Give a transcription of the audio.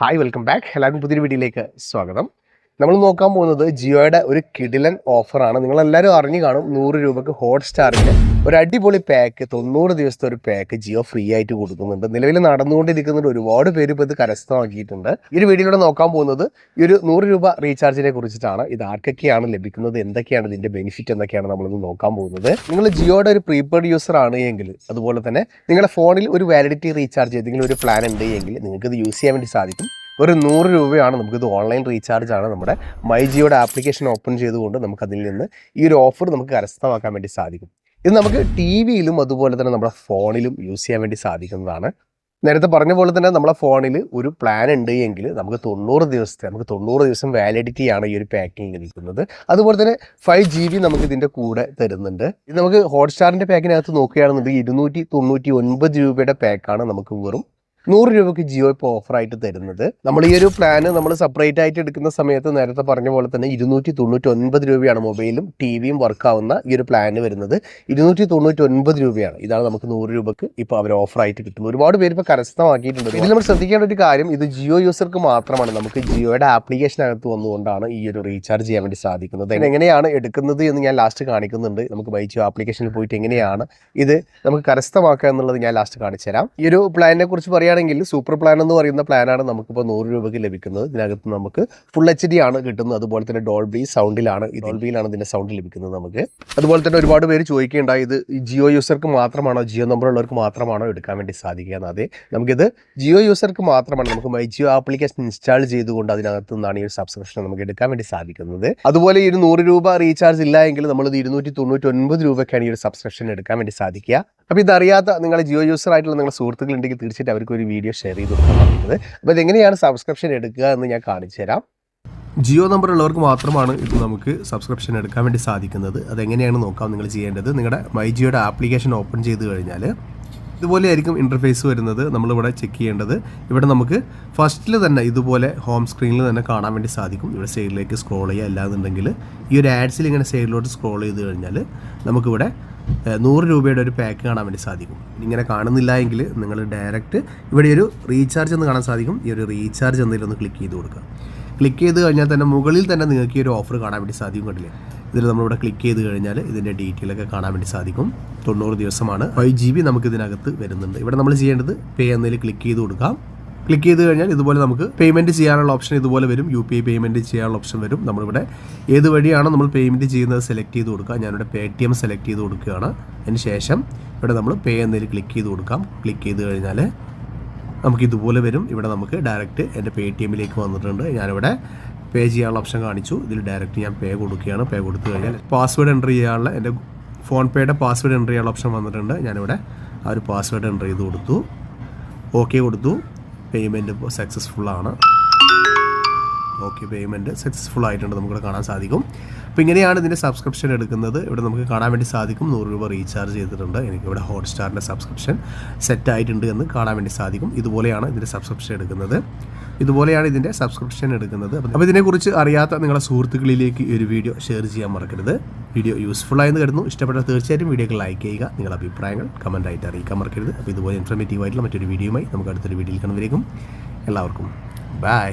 Hi welcome back എല്ലാവർക്കും പുതിയൊരു വീഡിയോയിലേക്ക് സ്വാഗതം. നമ്മൾ നോക്കാൻ പോകുന്നത് ജിയോയുടെ ഒരു കിടിലൻ ഓഫറാണ്. നിങ്ങൾ എല്ലാവരും അറിഞ്ഞു കാണും നൂറ് രൂപക്ക് ഹോട്ട്സ്റ്റാറിന്റെ ഒരു അടിപൊളി പാക്ക് തൊണ്ണൂറ് ദിവസത്തെ ഒരു പാക്ക് ജിയോ ഫ്രീ ആയിട്ട് കൊടുക്കുന്നുണ്ട്. നിലവിൽ നടന്നുകൊണ്ടിരിക്കുന്നുണ്ട് ഒരുപാട് പേര് ഇപ്പോൾ ഇത് കരസ്ഥമാക്കിയിട്ടുണ്ട്. ഈ ഒരു വീഡിയോയിലൂടെ നോക്കാൻ പോകുന്നത് ഈ ഒരു നൂറ് രൂപ റീചാർജിനെ കുറിച്ചിട്ടാണ്. ഇത് ആർക്കൊക്കെയാണ് ലഭിക്കുന്നത്? എന്തൊക്കെയാണ് ഇതിന്റെ ബെനിഫിറ്റ് എന്നൊക്കെയാണ് നമ്മളിത് നോക്കാൻ പോകുന്നത്. നിങ്ങൾ ജിയോയുടെ ഒരു പ്രീപെയ്ഡ് യൂസർ ആണ് എങ്കിൽ അതുപോലെ തന്നെ നിങ്ങളുടെ ഫോണിൽ ഒരു വാലിഡിറ്റി റീചാർജ് ഏതെങ്കിലും ഒരു പ്ലാൻ ഉണ്ട് എങ്കിൽ നിങ്ങൾക്ക് ഇത് യൂസ് ചെയ്യാൻ വേണ്ടി സാധിക്കും. ഒരു നൂറ് രൂപയാണ് നമുക്കിത് ഓൺലൈൻ റീചാർജ് ആണ് നമ്മുടെ മൈ ജിയോയുടെ ആപ്ലിക്കേഷൻ ഓപ്പൺ ചെയ്തുകൊണ്ട് നമുക്ക് അതിൽ നിന്ന് ഈ ഒരു ഓഫർ നമുക്ക് കരസ്ഥമാക്കാൻ വേണ്ടി സാധിക്കും. ഇത് നമുക്ക് ടി വിയിലും അതുപോലെ തന്നെ നമ്മുടെ ഫോണിലും യൂസ് ചെയ്യാൻ വേണ്ടി സാധിക്കുന്നതാണ്. നേരത്തെ പറഞ്ഞ പോലെ തന്നെ നമ്മളെ ഫോണിൽ ഒരു പ്ലാൻ ഉണ്ട് എങ്കിൽ നമുക്ക് തൊണ്ണൂറ് ദിവസത്തെ നമുക്ക് തൊണ്ണൂറ് ദിവസം വാലിഡിറ്റി ആണ് ഈ ഒരു പാക്കിങ് ലഭിക്കുന്നത് അതുപോലെ തന്നെ ഫൈവ് ജി ബി നമുക്ക് ഇതിന്റെ കൂടെ തരുന്നുണ്ട്. ഇത് നമുക്ക് ഹോട്ട്സ്റ്റാറിന്റെ പാക്കിനകത്ത് നോക്കുകയാണെന്നുണ്ടെങ്കിൽ ഇരുന്നൂറ്റി തൊണ്ണൂറ്റി ഒൻപത് രൂപയുടെ പാക്കാണ് നമുക്ക് വെറും നൂറ് രൂപയ്ക്ക് ജിയോ ഇപ്പോൾ ഓഫറായിട്ട് തരുന്നത്. നമ്മൾ ഈ ഒരു പ്ലാന് നമ്മൾ സെപ്പറേറ്റ് ആയിട്ട് എടുക്കുന്ന സമയത്ത് നേരത്തെ പറഞ്ഞ പോലെ തന്നെ ഇരുന്നൂറ്റി തൊണ്ണൂറ്റി ഒൻപത് രൂപയാണ് മൊബൈലും ടി വിയും വർക്കാവുന്ന ഈ ഒരു പ്ലാന് വരുന്നത്. ഇരുന്നൂറ്റി തൊണ്ണൂറ്റി ഒൻപത് രൂപയാണ്. ഇതാണ് നമുക്ക് നൂറ് രൂപയ്ക്ക് ഇപ്പോൾ അവർ ഓഫറായിട്ട് കിട്ടുന്നത്. ഒരുപാട് പേര് ഇപ്പോൾ കരസ്ഥമാക്കിയിട്ടുണ്ട്. ഇതിൽ നമ്മൾ ശ്രദ്ധിക്കേണ്ട ഒരു കാര്യം ഇത് ജിയോ യൂസർക്ക് മാത്രമാണ്. നമുക്ക് ജിയോയുടെ ആപ്ലിക്കേഷനകത്ത് വന്നുകൊണ്ടാണ് ഈ ഒരു റീചാർജ് ചെയ്യാൻ വേണ്ടി സാധിക്കുന്നത്. എങ്ങനെയാണ് എടുക്കുന്നത് എന്ന് ഞാൻ ലാസ്റ്റ് കാണിക്കുന്നുണ്ട്. നമുക്ക് ബൈ ജിയോ ആപ്ലിക്കേഷനിൽ പോയിട്ട് എങ്ങനെയാണ് ഇത് നമുക്ക് കരസ്ഥമാക്കുക എന്നുള്ളത് ഞാൻ ലാസ്റ്റ് കാണിച്ചു തരാം ഈ ഒരു പ്ലാനിനെ കുറിച്ച് പറയുകയാണെങ്കിൽ സൂപ്പർ പ്ലാൻ എന്ന് പറയുന്ന പ്ലാനാണ് നമുക്കിപ്പോൾ നൂറ് രൂപയ്ക്ക് ലഭിക്കുന്നത്. ഇതിനകത്ത് നമുക്ക് ഫുൾ എച്ച് ഡി ആണ് കിട്ടുന്നത്. അതുപോലെ തന്നെ ഡോൾബി സൗണ്ടിലാണ് ഡോൾബിയിലാണ് ഇതിന്റെ സൗണ്ട് ലഭിക്കുന്നത് നമുക്ക്. അതുപോലെ തന്നെ ഒരുപാട് പേര് ചോദിക്കേണ്ടായി ഇത് ജിയോ യൂസർക്ക് മാത്രമാണോ ജിയോ നമ്പർ ഉള്ളവർക്ക് മാത്രമാണോ എടുക്കാൻ വേണ്ടി സാധിക്കുക അതെ നമുക്കിത് ജിയോ യൂസർക്ക് മാത്രമാണ്. നമുക്ക് മൈ ജിയോ ആപ്ലിക്കേഷൻ ഇൻസ്റ്റാൾ ചെയ്തുകൊണ്ട് അതിനകത്ത് നിന്നാണ് ഈ ഒരു സബ്സ്ക്രിപ്ഷൻ നമുക്ക് എടുക്കാൻ വേണ്ടി സാധിക്കുന്നത്. അതുപോലെ ഈ ഒരു നൂറ് രൂപ റീചാർജ് ഇല്ല എങ്കിൽ നമ്മൾ ഇരുന്നൂറ്റി തൊണ്ണൂറ്റി ഒൻപത് രൂപയ്ക്കാണ് ഈ ഒരു സബ്സ്ക്രിപ്ഷൻ എടുക്കാൻ വേണ്ടി സാധിക്കുക. അപ്പോൾ ഇതറിയാത്ത നിങ്ങൾ ജിയോ യൂസർ ആയിട്ടുള്ള നിങ്ങളുടെ സുഹൃത്തുക്കൾ ഉണ്ടെങ്കിൽ തീർച്ചയായിട്ടും അവർക്ക് ഒരു വീഡിയോ ഷെയർ ചെയ്ത് കൊടുക്കാൻ പറ്റുന്നത് അപ്പോൾ ഇതെങ്ങനെയാണ് സബ്സ്ക്രിപ്ഷൻ എടുക്കുക എന്ന് ഞാൻ കാണിച്ചു തരാം. ജിയോ നമ്പർ ഉള്ളവർക്ക് മാത്രമാണ് ഇത് നമുക്ക് സബ്സ്ക്രിപ്ഷൻ എടുക്കാൻ വേണ്ടി സാധിക്കുന്നത്. അതെങ്ങനെയാണ് നോക്കാം നിങ്ങൾ ചെയ്യേണ്ടത്. നിങ്ങളുടെ മൈ ജിയോയുടെ ആപ്ലിക്കേഷൻ ഓപ്പൺ ചെയ്ത് കഴിഞ്ഞാൽ ഇതുപോലെ ആയിരിക്കും ഇന്റർഫേസ് വരുന്നത് നമ്മളിവിടെ ചെക്ക് ചെയ്യേണ്ടത്. ഇവിടെ നമുക്ക് ഫസ്റ്റിൽ തന്നെ ഇതുപോലെ ഹോം സ്ക്രീനിൽ തന്നെ കാണാൻ വേണ്ടി സാധിക്കും. ഇവിടെ സൈഡിലേക്ക് സ്ക്രോൾ ചെയ്യുക അല്ലാന്നുണ്ടെങ്കിൽ ഈ ഒരു ആഡ്സിൽ ഇങ്ങനെ സൈഡിലോട്ട് സ്ക്രോൾ ചെയ്ത് കഴിഞ്ഞാൽ നമുക്കിവിടെ നൂറ് രൂപയുടെ ഒരു പാക്ക് കാണാൻ വേണ്ടി സാധിക്കും. ഇങ്ങനെ കാണുന്നില്ല എങ്കിൽ നിങ്ങൾ ഡയറക്റ്റ് ഇവിടെ ഒരു റീചാർജ് എന്ന് കാണാൻ സാധിക്കും. ഈ ഒരു റീചാർജ് എന്തെങ്കിലും ഒന്ന് ക്ലിക്ക് ചെയ്ത് കൊടുക്കുക. ക്ലിക്ക് ചെയ്ത് കഴിഞ്ഞാൽ തന്നെ മുകളിൽ തന്നെ നിങ്ങൾക്ക് ഈ ഒരു ഓഫർ കാണാൻ വേണ്ടി സാധിക്കും കണ്ടില്ലേ? ഇതിൽ നമ്മളിവിടെ ക്ലിക്ക് ചെയ്ത് കഴിഞ്ഞാൽ ഇതിന്റെ ഡീറ്റെയിൽ ഒക്കെ കാണാൻ വേണ്ടി സാധിക്കും. തൊണ്ണൂറ് ദിവസമാണ്. ഫൈവ് ജി ബി നമുക്ക് ഇതിനകത്ത് വരുന്നുണ്ട്. ഇവിടെ നമ്മൾ ചെയ്യേണ്ടത് പേ എന്നതിൽ ക്ലിക്ക് ചെയ്ത് കൊടുക്കാം. ക്ലിക്ക് ചെയ്ത് കഴിഞ്ഞാൽ ഇതുപോലെ നമുക്ക് പേയ്മെന്റ് ചെയ്യാനുള്ള ഓപ്ഷൻ ഇതുപോലെ വരും. യു പി ഐ പേയ്മെന്റ് ചെയ്യാനുള്ള ഓപ്ഷൻ വരും. നമ്മളിവിടെ ഏത് വഴിയാണ് നമ്മൾ പേയ്മെന്റ് ചെയ്യുന്നത് സെലക്ട് ചെയ്ത് കൊടുക്കുക? ഞാനിവിടെ പേ ടി എം സെലക്ട് ചെയ്ത് കൊടുക്കുകയാണ്. അതിന് ശേഷം ഇവിടെ നമ്മൾ പേ എന്നതിൽ ക്ലിക്ക് ചെയ്ത് കൊടുക്കാം. ക്ലിക്ക് ചെയ്ത് കഴിഞ്ഞാൽ നമുക്ക് ഇതുപോലെ വരും. ഇവിടെ നമുക്ക് ഡയറക്റ്റ് എന്റെ പേ ടി എമ്മിലേക്ക് വന്നിട്ടുണ്ട്. ഞാനിവിടെ പേ ചെയ്യാനുള്ള ഓപ്ഷൻ കാണിച്ചു. ഇതിൽ ഡയറക്റ്റ് ഞാൻ പേ കൊടുക്കുകയാണ്. പേ കൊടുത്തു കഴിഞ്ഞാൽ പാസ്വേഡ് എന്റർ ചെയ്യാനുള്ള എന്റെ ഫോൺ പേയുടെ പാസ്വേഡ് എന്റർ ചെയ്യാനുള്ള ഓപ്ഷൻ വന്നിട്ടുണ്ട്. ഞാനിവിടെ ആ ഒരു പാസ്വേഡ് എന്റർ ചെയ്ത് കൊടുത്തു. ഓക്കെ കൊടുത്തു. പേയ്മെന്റ് സക്സസ്ഫുൾ ആണ്. ഓക്കെ പേയ്മെന്റ് സക്സസ്ഫുൾ ആയിട്ടുണ്ട് നമുക്കിവിടെ കാണാൻ സാധിക്കും. അപ്പോൾ ഇങ്ങനെയാണ് ഇതിന്റെ സബ്സ്ക്രിപ്ഷൻ എടുക്കുന്നത്. ഇവിടെ നമുക്ക് കാണാൻ വേണ്ടി സാധിക്കും. നൂറ് രൂപ റീചാർജ് ചെയ്തിട്ടുണ്ട്. എനിക്കിവിടെ ഹോട്ട്സ്റ്റാറിന്റെ സബ്സ്ക്രിപ്ഷൻ സെറ്റ് ആയിട്ടുണ്ട് എന്ന് കാണാൻ വേണ്ടി സാധിക്കും. ഇതുപോലെയാണ് ഇതിന്റെ സബ്സ്ക്രിപ്ഷൻ എടുക്കുന്നത്. ഇതുപോലെയാണ് ഇതിന്റെ സബ്സ്ക്രിപ്ഷൻ എടുക്കുന്നത്. അപ്പോൾ ഇതിനെക്കുറിച്ച് അറിയാത്ത നിങ്ങളുടെ സുഹൃത്തുക്കളിലേക്ക് ഒരു വീഡിയോ ഷെയർ ചെയ്യാൻ മറക്കരുത്. വീഡിയോ യൂസ്ഫുൾ ആയെന്ന് കരുതുന്നു. ഇഷ്ടപ്പെട്ടാൽ തീർച്ചയായിട്ടും വീഡിയോകൾ ലൈക്ക് ചെയ്യുക. നിങ്ങളുടെ അഭിപ്രായങ്ങൾ കമന്റായിട്ട് അറിയിക്കാൻ മറക്കരുത്. അപ്പോൾ ഇതുപോലെ ഇൻഫർമേറ്റീവ് ആയിട്ടുള്ള മറ്റൊരു വീഡിയോയുമായി നമുക്ക് അടുത്തൊരു വീഡിയോയിൽ കാണുന്നവരേക്കും എല്ലാവർക്കും ബൈ